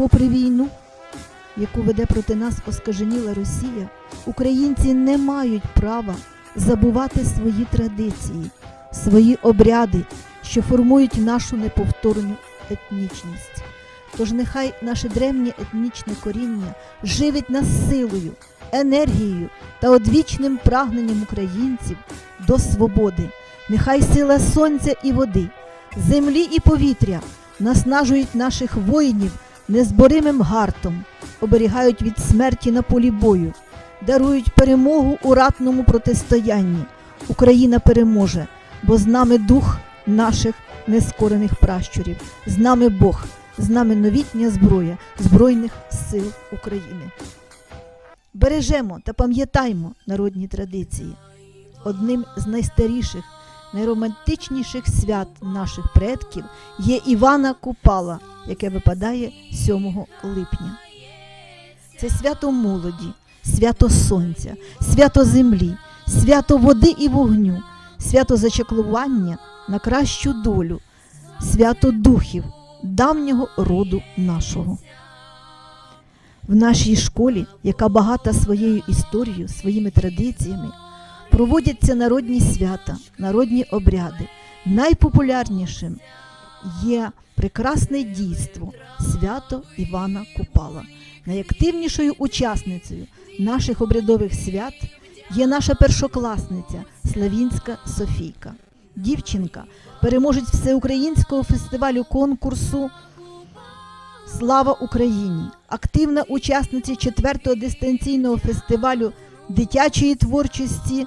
попри війну, яку веде проти нас оскаженіла Росія, українці не мають права забувати свої традиції, свої обряди, що формують нашу неповторну етнічність. Тож нехай наше древнє етнічне коріння живить нас силою, енергією та одвічним прагненням українців до свободи. Нехай сила сонця і води, землі і повітря наснажують наших воїнів незборимим гартом, оберігають від смерті на полі бою, дарують перемогу у ратному протистоянні. Україна переможе, бо з нами дух наших нескорених пращурів, з нами Бог, з нами новітня зброя Збройних сил України. Бережемо та пам'ятаймо народні традиції. Одним з найстаріших, найромантичніших свят наших предків є Івана Купала, яке випадає 7 липня. Це свято молоді, свято сонця, свято землі, свято води і вогню, свято зачаклування на кращу долю, свято духів давнього роду нашого. В нашій школі, яка багата своєю історією, своїми традиціями, проводяться народні свята, народні обряди. Найпопулярнішим є прекрасне дійство свято Івана Купала. Найактивнішою учасницею наших обрядових свят є наша першокласниця Славінська Софійка. Дівчинка, переможець всеукраїнського фестивалю конкурсу Слава Україні! Активна учасниця 4-го дистанційного фестивалю дитячої творчості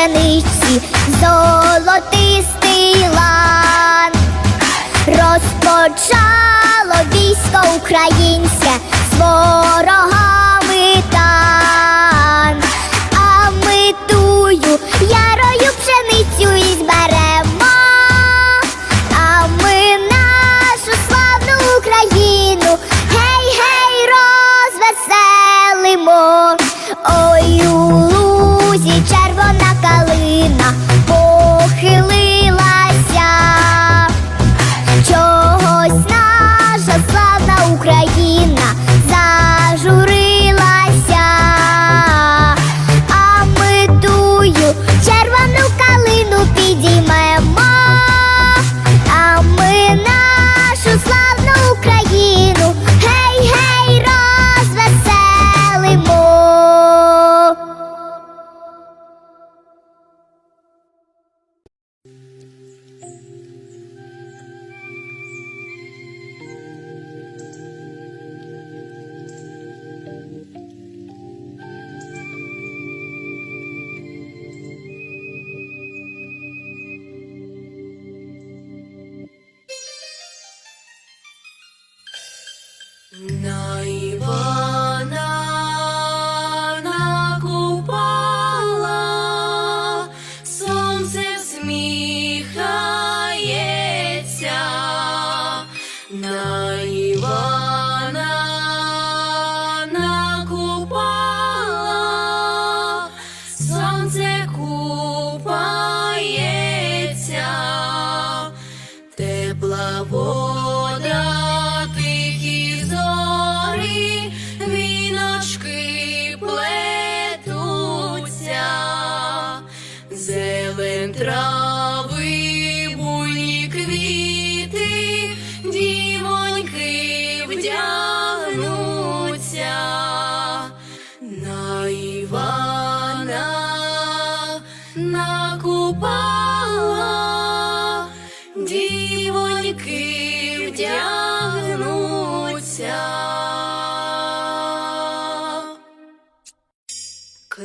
Пшениці, золотистий лан. Розпочало військо українське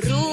круг.